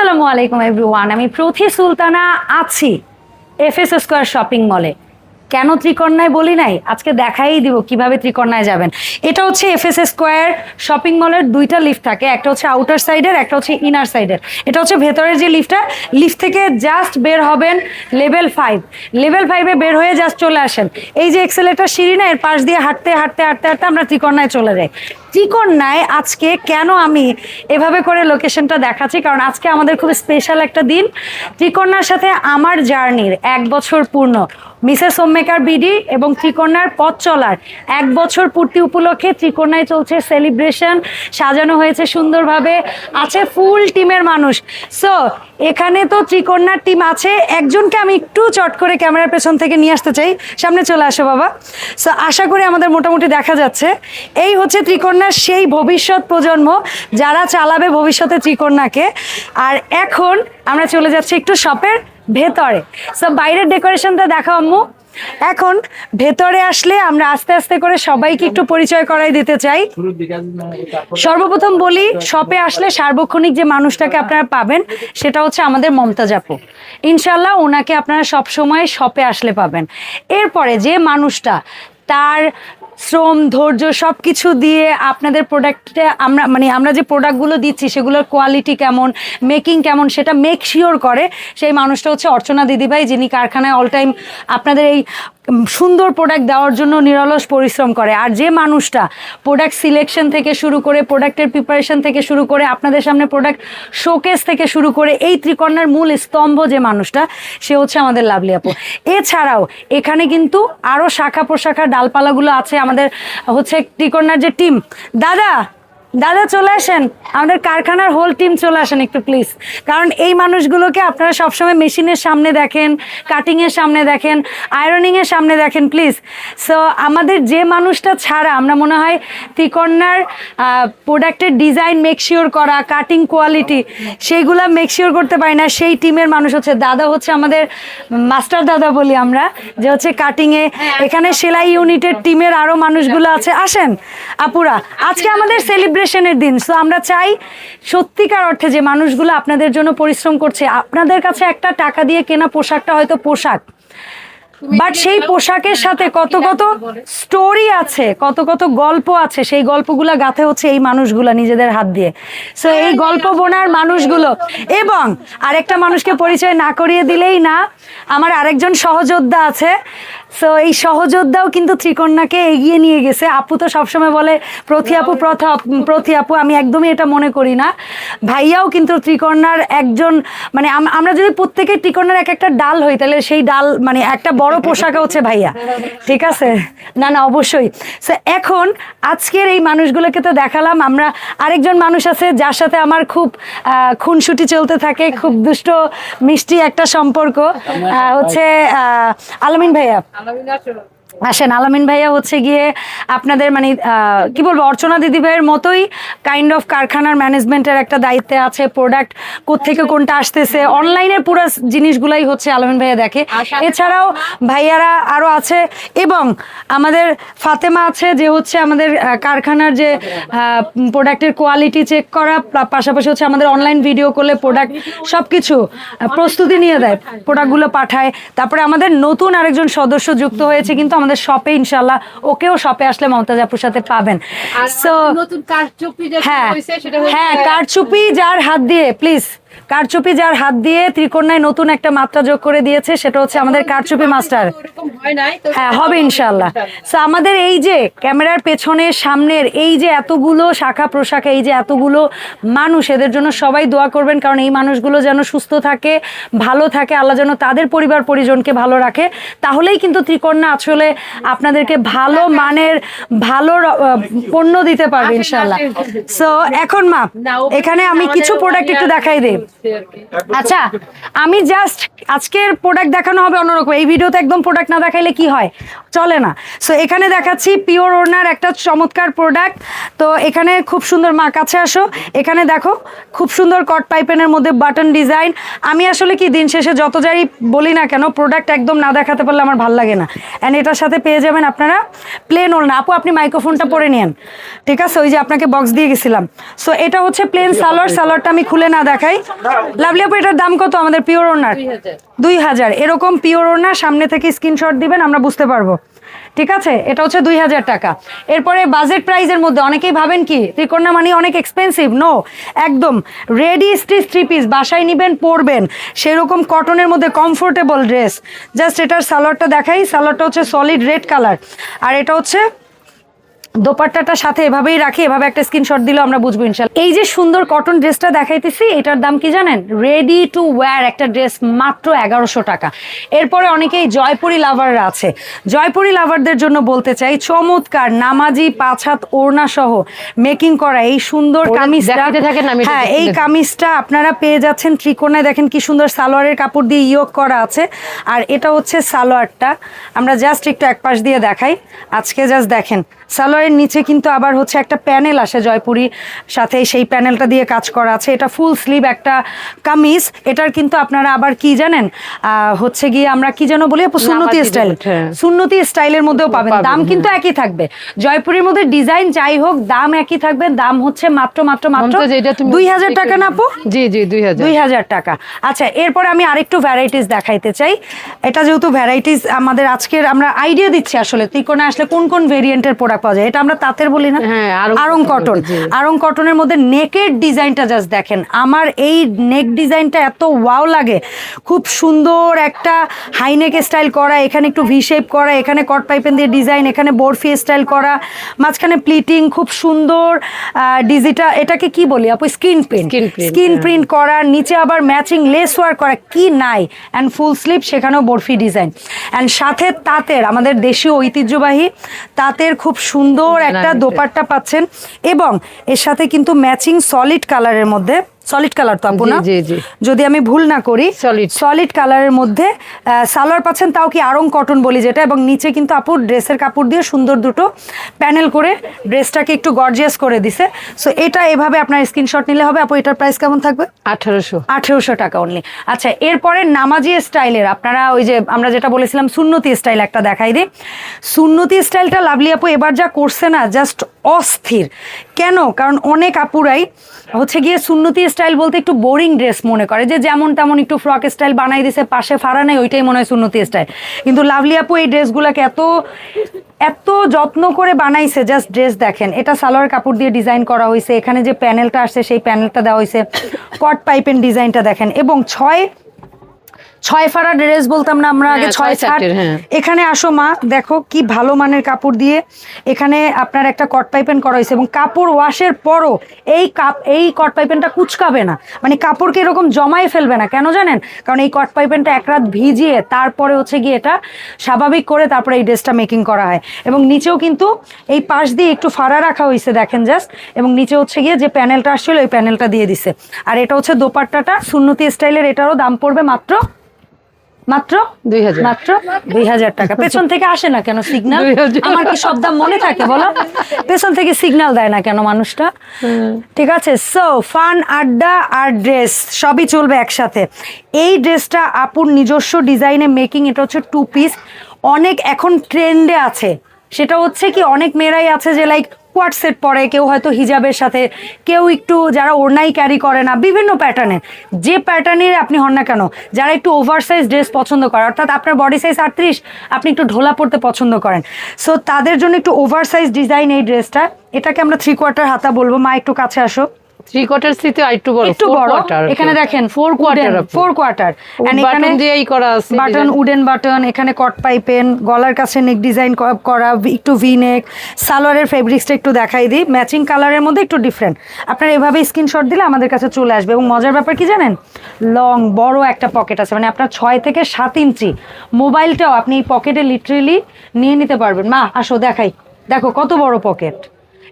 আসসালামু আলাইকুম এভরিওয়ান আমি প্রথি সুলতানা আছি এফএস স্কোয়ার শপিং মলে কেন ত্রিকন্যায় বলি নাই? আজকে দেখাই দিব কীভাবে ত্রিকন্যায় যাবেন। এটা হচ্ছে এফএস স্কোয়ার শপিং মলের দুইটা লিফট থাকে। একটা হচ্ছে আউটার সাইডের একটা হচ্ছে ইনার সাইডের এটা হচ্ছে ভেতরের যে লিফটটা লিফট থেকে জাস্ট বের হবেন লেভেল ফাইভ লেভেল ফাইভে বের হয়ে জাস্ট চলে আসেন। এই যে এক্সেলেটার সিঁড়ি না, এর পাশ দিয়ে হাঁটতে হাঁটতে হাঁটতে হাঁটতে আমরা ত্রিকন্যায় চলে যাই। ত্রিকন্যায় আজকে কেন আমি এভাবে করে লোকেশনটা দেখাচ্ছি? কারণ আজকে আমাদের খুব স্পেশাল একটা দিন। ত্রিকন্যার সাথে আমার জার্নির এক বছর পূর্ণ। মিসেস হোমমেকার বিডি এবং ত্রিকন্যার পথ চলার এক বছর পূর্তি উপলক্ষে ত্রিকন্যায় চলছে সেলিব্রেশন, সাজানো হয়েছে সুন্দরভাবে, আছে ফুল টিমের মানুষ। সো এখানে তো ত্রিকন্যার টিম আছে, একজনকে আমি একটু চট করে ক্যামেরার পেছন থেকে নিয়ে আসতে চাই। সামনে চলে আসো বাবা। সো আশা করি আমাদের মোটামুটি দেখা যাচ্ছে। এই হচ্ছে ত্রিকন্যার সেই ভবিষ্যৎ প্রজন্ম, যারা চালাবে ভবিষ্যতে ত্রিকন্যাকে আর এখন আমরা চলে যাচ্ছি একটু শপের ভেতরে। সো বাইরের ডেকোরেশনটা দেখো আম্মু। এখন ভেতরে আসলে আমরা আস্তে আস্তে করে সবাইকে একটু পরিচয় করাই দিতে চাই। সর্বপ্রথম বলি শপে আসলে সার্বক্ষণিক যে মানুষটাকে আপনারা পাবেন, সেটা হচ্ছে আমাদের মমতাজ আপু। ইনশাল্লাহ ওনাকে আপনারা সব সময় শপে আসলে পাবেন। এরপরে যে মানুষটা, তার শ্রম, ধৈর্য সব কিছু দিয়ে আপনাদের প্রোডাক্টটা আমরা মানে আমরা যে প্রোডাক্টগুলো দিচ্ছি, সেগুলোর কোয়ালিটি কেমন মেকিং কেমন, সেটা মেক শিওর করে। সেই মানুষটা হচ্ছে অর্চনা দিদিভাই, যিনি কারখানায় অল টাইম আপনাদের এই সুন্দর প্রোডাক্ট দেওয়ার জন্য নিরলস পরিশ্রম করে। আর যে মানুষটা প্রোডাক্ট সিলেকশন থেকে শুরু করে প্রোডাক্টের প্রিপারেশন থেকে শুরু করে, আপনাদের সামনে প্রোডাক্ট শোকেস থেকে শুরু করে, এই ত্রিকর্ণার মূল স্তম্ভ যে মানুষটা, সে হচ্ছে আমাদের লাভলি আপু। এছাড়াও এখানে কিন্তু আরও শাখা প্রশাখা ডালপালাগুলো আছে, আমাদের হচ্ছে ত্রিকর্ণার যে টিম দাদা দাদা, চলে আসেন। আমাদের কারখানার হোল টিম চলে আসেন একটু প্লিজ কারণ এই মানুষগুলোকে আপনারা সবসময় মেশিনের সামনে দেখেন কাটিংয়ের সামনে দেখেন আয়রনিংয়ের সামনে দেখেন প্লিজ সো আমাদের যে মানুষটা ছাড়া, আমরা মনে হয় ত্রিকন্যার প্রোডাক্টের ডিজাইন মেকশিওর করা কাটিং কোয়ালিটি সেইগুলা মেকশিওর করতে পারি না, সেই টিমের মানুষ হচ্ছে, দাদা হচ্ছে আমাদের মাস্টার দাদা বলি আমরা, যে হচ্ছে কাটিংয়ে এখানে সেলাই ইউনিটের টিমের আরও মানুষগুলো আছে। আসেন, আপুরা, আজকে আমাদের সেলিব্রেশনের দিন। সো আমরা চাই সত্যিকার অর্থে যে মানুষগুলো আপনাদের জন্য পরিশ্রম করছে আপনাদের কাছে একটা টাকা দিয়ে কেনা পোশাকটা হয়তো পোশাক। বাট সেই পোশাকের সাথে কত কত স্টোরি আছে কত কত গল্প আছে সেই গল্পগুলা গাথে হচ্ছে এই মানুষগুলা নিজেদের হাত দিয়ে। সো এই গল্প বোনার মানুষগুলো এবং আরেকটা মানুষকে পরিচয় না করিয়ে দিলেই না আমার আরেকজন সহযোদ্ধা আছে সো এই সহযোদ্ধাও কিন্তু ত্রিকন্যাকে এগিয়ে নিয়ে গেছে। আপু তো সবসময় বলে প্রতি আপু প্রথা প্রতি আপু। আমি একদমই এটা মনে করি না। ভাইয়াও কিন্তু ত্রিকন্যার একজন মানে আমরা যদি প্রত্যেকে ত্রিকন্যার এক একটা ডাল হই তাহলে সেই ডাল মানে একটা বড় পোশাক হচ্ছে ভাইয়া। ঠিক আছে? না না অবশ্যই। সো এখন আজকের এই মানুষগুলোকে তো দেখালাম। আমরা আরেকজন মানুষ আছে যার সাথে আমার খুব খুনসুটি চলতে থাকে খুব দুষ্ট মিষ্টি একটা সম্পর্ক। হচ্ছে আলমিন ভাইয়া। Anlamıyorum. আসেন আলামিন ভাইয়া হচ্ছে গিয়ে আপনাদের মানে কি বলব অর্চনা দিদি ভাইয়ের মতোই কাইন্ড অফ কারখানার ম্যানেজমেন্টের একটা দায়িত্বে আছে প্রোডাক্ট কোত্থেকে কোনটা আসতেছে অনলাইনের পুরো জিনিসগুলাই হচ্ছে আলামিন ভাইয়া দেখে। এছাড়াও ভাইয়ারা আরও আছে এবং আমাদের ফাতেমা আছে যে হচ্ছে আমাদের কারখানার যে প্রোডাক্টের কোয়ালিটি চেক করা পাশাপাশি হচ্ছে আমাদের অনলাইন ভিডিও করলে প্রোডাক্ট সব কিছু প্রস্তুতি নিয়ে দেয় প্রোডাক্টগুলো পাঠায়। তারপরে আমাদের নতুন আরেকজন সদস্য যুক্ত হয়েছে কিন্তু আমাদের শপে ইনশাল্লাহ ওকেও শপে আসলে মমতাজ আপুর সাথে পাবেন। সো নতুন কারচুপি হ্যাঁ হ্যাঁ কারচুপি যার হাত দিয়ে প্লিজ কারচুপি যার হাত দিয়ে ত্রিকোণায় নতুন একটা মাত্রা যোগ করে দিয়েছে সেটা হচ্ছে আমাদের কারচুপি মাস্টার। হয় তো হবে ইনশাল্লাহ সো আমাদের এই যে ক্যামেরার পেছনে সামনের এই যে এতগুলো শাখা প্রশাখা এই যে এতগুলো মানুষ এদের জন্য সবাই দোয়া করবেন কারণ এই মানুষগুলো যেন সুস্থ থাকে ভালো থাকে আল্লাহ যেন তাদের পরিবার পরিজনকে ভালো রাখে। তাহলেই কিন্তু ত্রিকন্যা আসলে আপনাদেরকে ভালো মানের ভালো পণ্য দিতে পারবে ইনশাল্লাহ সো এখন মা এখানে আমি কিছু প্রোডাক্ট একটু দেখাই দিই। আচ্ছা আমি জাস্ট আজকের প্রোডাক্ট দেখানো হবে অন্যরকম। এই ভিডিওতে একদম প্রোডাক্ট না দেখাইলে কি হয়? চলে না। সো এখানে দেখাচ্ছি পিওর ওনার একটা চমৎকার প্রোডাক্ট তো এখানে খুব সুন্দর মা কাছে আসো। এখানে দেখো খুব সুন্দর কট পাইপেনের মধ্যে বাটন ডিজাইন আমি আসলে কি দিন শেষে যত যাই বলি না কেন প্রোডাক্ট একদম না দেখাতে পারলে আমার ভালো লাগে না। অ্যান্ড এটার সাথে পেয়ে যাবেন আপনারা প্লেন ওড়না। আপু আপনি মাইক্রোফোনটা পরে নিন ঠিক আছে? ওই যে আপনাকে বক্স দিয়ে গেছিলাম। সো এটা হচ্ছে প্লেন সালোয়ার সালোয়ারটা আমি খুলে না দেখাই। লাভলি আপু এটার দাম কত আমাদের পিওর ওনার দুই হাজার। এরকম পিওর ওনার সামনে থেকে স্ক্রিনশট দিবেন, আমরা বুঝতে পারব। ঠিক আছে? এটা হচ্ছে দুই হাজার টাকা। এরপরে বাজেট প্রাইজের মধ্যে অনেকেই ভাবেন কি ত্রিকন্যা মানে অনেক এক্সপেন্সিভ নো একদম। রেডি স্টিচ থ্রি পিস বাসায় নিবেন, পরবেন। সেরকম কটনের মধ্যে কমফোর্টেবল ড্রেস জাস্ট এটার সালোয়ারটা দেখাই, সালোয়ারটা হচ্ছে সলিড রেড কালার আর এটা হচ্ছে দোপাট্টাটার সাথে এভাবেই রাখি এভাবে একটা স্ক্রিনশট দিলেও আমরা বুঝব ইনশাল্লাহ। এই যে সুন্দর কটন ড্রেসটা দেখাইতেছি এটার দাম কি জানেন? রেডি টু ওয়্যার একটা ড্রেস মাত্র এগারোশো টাকা। এরপরে অনেকেই জয়পুরি লাভাররা আছে। জয়পুরি লাভারদের জন্য বলতে চাই চমৎকার নামাজি পাঁচ হাত ওড়না সহ মেকিং করা এই সুন্দর কামিজটা হ্যাঁ এই কামিজটা আপনারা পেয়ে যাচ্ছেন ত্রিকোণায়। দেখেন কি সুন্দর সালোয়ারের কাপড় দিয়ে ইয়োগ করা আছে। আর এটা হচ্ছে সালোয়ারটা। আমরা জাস্ট একটু এক পাশ দিয়ে দেখাই। আজকে জাস্ট দেখেন। সালোয়ারের নিচে কিন্তু আবার হচ্ছে একটা প্যানেল আসে জয়পুরি সাথে সেই প্যানেলটা দিয়ে কাজ করা আছে। এটা ফুল স্লিভ একটা কামিজ। এটার কিন্তু আপনারা আবার কি জানেন? হচ্ছে গিয়ে আমরা কি যেন বলি সুন্নতি স্টাইল। হ্যাঁ। সুন্নতি স্টাইলের মধ্যেও পাবেন। দাম কিন্তু একই থাকবে। জয়পুরের মধ্যে ডিজাইন যাই হোক দাম একই থাকবে। দাম হচ্ছে মাত্র মাত্র মাত্র দুই হাজার টাকা না আপু? জি জি দুই হাজার। দুই হাজার টাকা। আচ্ছা এরপরে আমি আরেকটু ভ্যারাইটিস দেখাইতে চাই। এটা যেহেতু ভ্যারাইটিস আমাদের আজকের আমরা আইডিয়া দিচ্ছি আসলে ত্রিকোণে আসলে কোন কোন ভেরিয়েন্টের প্রোডাক্ট পাওয়া যায়। এটা আমরা তাঁতের বলি না। হ্যাঁ, আরং কটন। আরং কটনের মধ্যে নেকের ডিজাইনটা জাস্ট দেখেন। আমার এই নেক ডিজাইনটা এত ওয়াও লাগে। খুব সুন্দর একটা হাইনেক স্টাইল করা এখানে একটু ভি শেপ করা এখানে কট পাইপেন দিয়ে ডিজাইন এখানে বরফি স্টাইল করা মাঝখানে প্লিটিং খুব সুন্দর ডিজিটাল এটাকে কি বলি আপু? স্ক্রিন প্রিন্ট হ্যাঁ। প্রিন্ট করা নিচে আবার ম্যাচিং লেস ওয়ার্ক করা কি নাই? অ্যান্ড ফুল স্লিপ সেখানেও বরফি ডিজাইন অ্যান্ড সাথে তাঁতের আমাদের দেশীয় ঐতিহ্যবাহী তাঁতের খুব সুন্দর একটা। দোপাট্টা পাচ্ছেন এবং এর সাথে কিন্তু ম্যাচিং সলিড কালারের মধ্যে সলিড কালার তো আপু জি, না। যদি আমি ভুল না করি সলিড সলিড কালারের মধ্যে সালোয়ার পাচ্ছেন তাও কি আরং কটন বলি যেটা এবং নিচে কিন্তু আপুর ড্রেসের কাপড় দিয়ে সুন্দর দুটো প্যানেল করে ড্রেসটাকে একটু গর্জিয়াস করে দিছে। সো এটা এভাবে আপনার স্ক্রিনশট নিলে হবে। আপু এটার প্রাইস কেমন থাকবে? আঠারোশো। আঠেরোশো টাকা অনলি আচ্ছা এরপরে নামাজি স্টাইলের আপনারা ওই যে আমরা যেটা বলেছিলাম সুন্নতি স্টাইল একটা দেখাই দিই। সুন্নতি স্টাইলটা লাভলি আপু এবার যা করছে না জাস্ট অস্থির। কেন? কারণ অনেক আপুরাই হচ্ছে গিয়ে সুন্নতি স্টাইল বলতে একটু বোরিং ড্রেস মনে করে যে যেমন তেমন একটু ফ্রক স্টাইল বানাই দিছে পাশে ফাড়া নেই ওইটাই মনে হয় সুন্নতি স্টাইল কিন্তু লাভলি আপু এই ড্রেসগুলোকে এত এত যত্ন করে বানাইছে জাস্ট ড্রেস দেখেন এটা সালোয়ার কাপড় দিয়ে ডিজাইন করা হয়েছে এখানে যে প্যানেলটা আসছে সেই প্যানেলটা দেওয়া হয়েছে কট পাইপেন ডিজাইনটা দেখেন এবং ছয় ছয় ফাড়া ড্রেস বলতাম না আমরা আগে হ্যাঁ, ছয় ছাটের, হ্যাঁ। এখানে আসো মা দেখো কি ভালো মানের কাপড় দিয়ে এখানে আপনার একটা কট পাইপেন করা হয়েছে এবং কাপড় ওয়াশের পরও এই কাপ এই কট পাইপেনটা কুচকাবে না। মানে কাপড়কে এরকম জমায়ে ফেলবে না কেন জানেন? কারণ এই কট পাইপেনটা এক রাত ভিজিয়ে তারপরে হচ্ছে গিয়ে এটা স্বাভাবিক করে তারপরে এই ড্রেসটা মেকিং করা হয়। এবং নিচেও কিন্তু এই পাশ দিয়ে একটু ফাড়া রাখা হয়েছে দেখেন জাস্ট। এবং নিচে হচ্ছে গিয়ে যে প্যানেলটা আসছিল ওই প্যানেলটা দিয়ে দিছে। আর এটা হচ্ছে দোপাট্টাটা সুন্নতি স্টাইলের এটারও দাম পড়বে মাত্র মাত্র? দুই হাজার। মাত্র? দুই হাজার টাকা। পেছন থেকে আসে না কেন সিগনাল আমার কি সব দাম মনে থাকে বলো? পেছন থেকে সিগন্যাল দেয় না কেন মানুষটা? ঠিক আছে? সো ফান আড্ডা আর ড্রেস সবই চলবে একসাথে। এই ড্রেসটা আপুর নিজস্ব ডিজাইনে মেকিং এটা হচ্ছে টু পিস অনেক এখন ট্রেন্ডে আছে। সেটা হচ্ছে কি অনেক মেয়েরাই আছে যে লাইক কোয়াট সেট পরে, কেউ হয়তো হিজাবের সাথে, কেউ একটু যারা ওড়নাই ক্যারি করে না, বিভিন্ন প্যাটার্নের যে প্যাটার্নের আপনি হন না কেন, যারা একটু ওভার সাইজ ড্রেস পছন্দ করে, অর্থাৎ আপনার বডি সাইজ আটত্রিশ, আপনি একটু ঢোলা পড়তে পছন্দ করেন। সো তাদের জন্য একটু ওভার সাইজ ডিজাইন এই ড্রেসটা এটাকে আমরা থ্রি কোয়ার্টার হাতা বলব। মা, একটু কাছে আসো। থ্রি কোয়ার্টার আর একটু বড় একটু বড়। এখানে দেখেন quarter আপু। ফোর কোয়ার্টার Button দিয়েই করা আছে বাটন উডেন বাটন এখানে কট পাইপেন গলার কাছে নেক ডিজাইন করা একটু ভি নেক সালোয়ারের ফেব্রিক্সটা একটু দেখাই দিই। ম্যাচিং কালারের মধ্যে একটু ডিফারেন্ট আপনার এভাবে স্ক্রিনশট দিলে আমাদের কাছে চলে আসবে। এবং মজার ব্যাপার কি জানেন? লং বড় একটা পকেট আছে। মানে আপনার ছয় থেকে সাত ইঞ্চি। মোবাইলটাও আপনি এই পকেটে লিটারেলি নিয়ে নিতে পারবেন। মা আসো দেখাই। দেখো কত বড় পকেট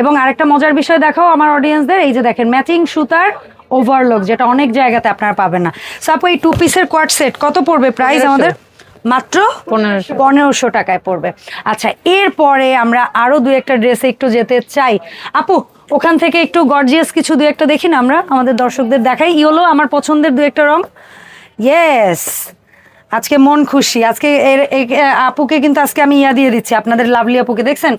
এবং আরেকটা মজার বিষয় দেখাও আমার অডিয়েন্সদের এই যে দেখেন ম্যাচিং সুতার ওভারলক যেটা অনেক জায়গাতে আপনারা পাবেন না। সাপো এই টু পিসের কোয়াট সেট কত পড়বে প্রাইস আমাদের? মাত্র পনেরোশো। পনেরোশো টাকায় পড়বে। আচ্ছা এরপরে আমরা আরও দু একটা ড্রেসে একটু যেতে চাই। আপু ওখান থেকে একটু গর্জিয়াস কিছু দু একটা দেখি না আমরা? আমাদের দর্শকদের দেখাই। ইয়েলো আমার পছন্দের দু একটা রং। ইয়েস আজকে মন খুশি। আজকে এর আপুকে কিন্তু আজকে আমি ইয়া দিয়ে দিচ্ছি। আপনাদের লাভলি আপুকে, দেখছেন?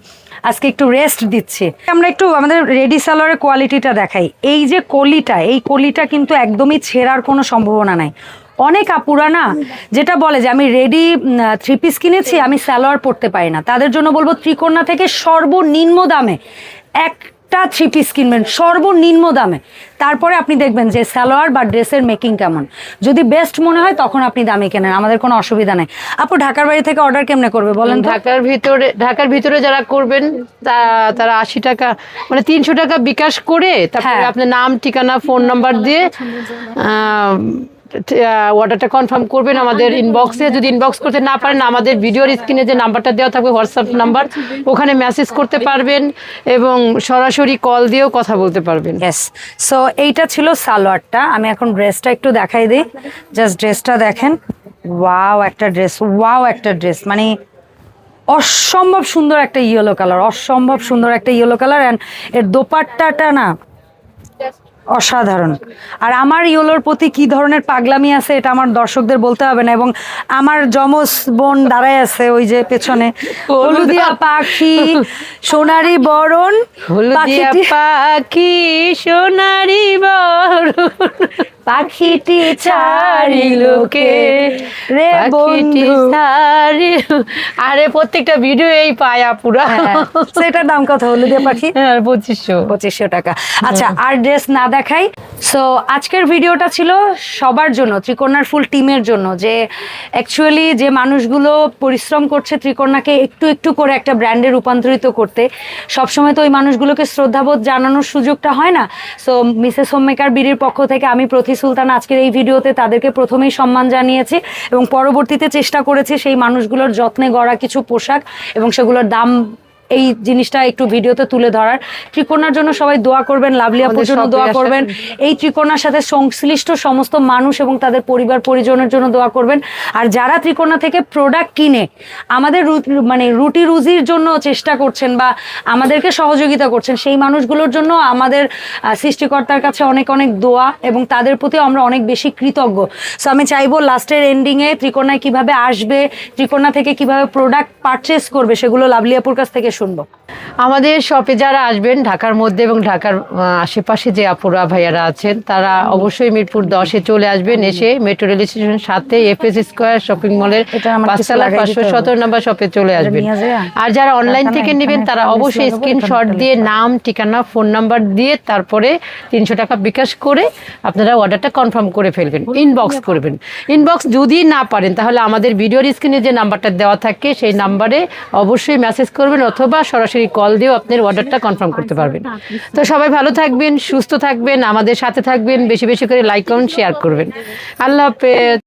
আজকে একটু রেস্ট দিচ্ছি। আমরা একটু আমাদের রেডি সালোয়ারের কোয়ালিটিটা দেখাই। এই যে কলিটা, এই কলিটা কিন্তু একদমই ছেঁড়ার কোনো সম্ভাবনা নাই। অনেক আপুরা না, যেটা বলে যে, আমি রেডি থ্রি পিস কিনেছি, আমি সালোয়ার পরতে পারি না। তাদের জন্য বলব ত্রিকন্যা থেকে সর্বনিম্ন দামে একটা থ্রি পিস কিনবেন সর্বনিম্ন দামে। তারপরে আপনি দেখবেন যে সালোয়ার বা ড্রেসের মেকিং কেমন। যদি বেস্ট মনে হয় তখন আপনি দামে কেনেন আমাদের কোনো অসুবিধা নেই। আপু ঢাকার বাড়ি থেকে অর্ডার কেমনে করবে বলেন ঢাকার ভিতরে ঢাকার ভিতরে যারা করবেন তা- তারা আশি টাকা মানে তিনশো টাকা বিকাশ করে তারপরে হ্যাঁ। আপনার নাম ঠিকানা ফোন নাম্বার দিয়ে অর্ডারটা কনফার্ম করবেন আমাদের ইনবক্সে যদি ইনবক্স করতে না পারেন আমাদের ভিডিওর স্ক্রিনে যে নাম্বারটা দেওয়া থাকবে হোয়াটসঅ্যাপ নাম্বার ওখানে মেসেজ করতে পারবেন এবং সরাসরি কল দিয়েও কথা বলতে পারবেন। ইয়েস সো এইটা ছিল সালোয়ারটা। আমি এখন ড্রেসটা একটু দেখাই দিই। জাস্ট ড্রেসটা দেখেন। ওয়াও একটা ড্রেস ওয়াও একটা ড্রেস মানে অসম্ভব সুন্দর একটা ইয়েলো কালার অসম্ভব সুন্দর একটা ইয়েলো কালার অ্যান্ড এর দোপাট্টাটা না অসাধারণ। আর আমার ইয়োলোর প্রতি কি ধরনের পাগলামি আছে এটা আমার দর্শকদের বলতে হবে না এবং আমার যমজ বোন দাঁড়ায় আছে ওই যে পেছনে। হলুদিয়া পাখি সোনারি বরণ হলুদিয়া পাখি সোনারি বরণ। পাখিটি ছাড়িলোকে রে বন্ধু। ছাড়ি আরে প্রত্যেকটা ভিডিও এই পায়া পুরা। সেটা সেটার দাম কত? হলুদিয়া পাখি? হ্যাঁ পঁচিশশো। পঁচিশশো টাকা। আচ্ছা আর ড্রেস না দেখাই সো আজকের ভিডিওটা ছিল সবার জন্য ত্রিকন্যার ফুল টিমের জন্য, যে অ্যাকচুয়ালি যে মানুষগুলো পরিশ্রম করছে ত্রিকোণাকে একটু একটু করে একটা ব্র্যান্ডে রূপান্তরিত করতে, সবসময় তো ওই মানুষগুলোকে শ্রদ্ধাবোধ জানানোর সুযোগটা হয় না। সো মিসেস হোমমেকার বিড়ির পক্ষ থেকে আমি প্রতি সুলতান আজকের এই ভিডিওতে তাদেরকে প্রথমেই সম্মান জানিয়েছি এবং পরবর্তীতে চেষ্টা করেছি সেই মানুষগুলোর যত্নে গড়া কিছু পোশাক এবং সেগুলোর দাম এই জিনিসটা একটু ভিডিওতে তুলে ধরার। ত্রিকোণার জন্য সবাই দোয়া করবেন লাভলি আপুর জন্য দোয়া করবেন। এই ত্রিকোণার সাথে সংশ্লিষ্ট সমস্ত মানুষ এবং তাদের পরিবার পরিজনের জন্য দোয়া করবেন। আর যারা ত্রিকোণা থেকে প্রোডাক্ট কিনে আমাদের মানে রুটি রুজির জন্য চেষ্টা করছেন বা আমাদেরকে সহযোগিতা করছেন সেই মানুষগুলোর জন্য আমাদের সৃষ্টিকর্তার কাছে অনেক অনেক দোয়া এবং তাদের প্রতি আমরা অনেক বেশি কৃতজ্ঞ। সো আমি চাইব লাস্টের এন্ডিংয়ে ত্রিকোণায় কীভাবে আসবে ত্রিকোণা থেকে কীভাবে প্রোডাক্ট পারচেস করবে সেগুলো লাভলি আপুর কাছ থেকে শুনব আমাদের শপে যারা আসবেন ঢাকার মধ্যে এবং ঢাকার আশেপাশে যে আপুরা ভাইয়ারা আছেন তারা অবশ্যই মিরপুর দশে চলে আসবেন এসে মেট্রো রেল স্টেশনের সাথে এফএস স্কোয়ার শপিং মলের পাঁচতলা পাঁচশো সতেরো নম্বর শপে চলে আসবেন। আর যারা অনলাইন থেকে নেবেন তারা অবশ্যই স্ক্রিনশট দিয়ে নাম ঠিকানা ফোন নাম্বার দিয়ে তারপরে তিনশো টাকা বিকাশ করে আপনারা অর্ডারটা কনফার্ম করে ফেলবেন ইনবক্স করবেন। ইনবক্স যদি না পারেন তাহলে আমাদের ভিডিওর স্ক্রিনে যে নাম্বারটা দেওয়া থাকে সেই নাম্বারে অবশ্যই মেসেজ করবেন অথবা সরাসরি কল দিয়েও আপনার অর্ডারটা কনফার্ম করতে পারবেন। তো সবাই ভালো থাকবেন, সুস্থ থাকবেন, আমাদের সাথে থাকবেন, বেশি বেশি করে লাইক কমেন্ট শেয়ার করবেন। আল্লাহ হাফেজ।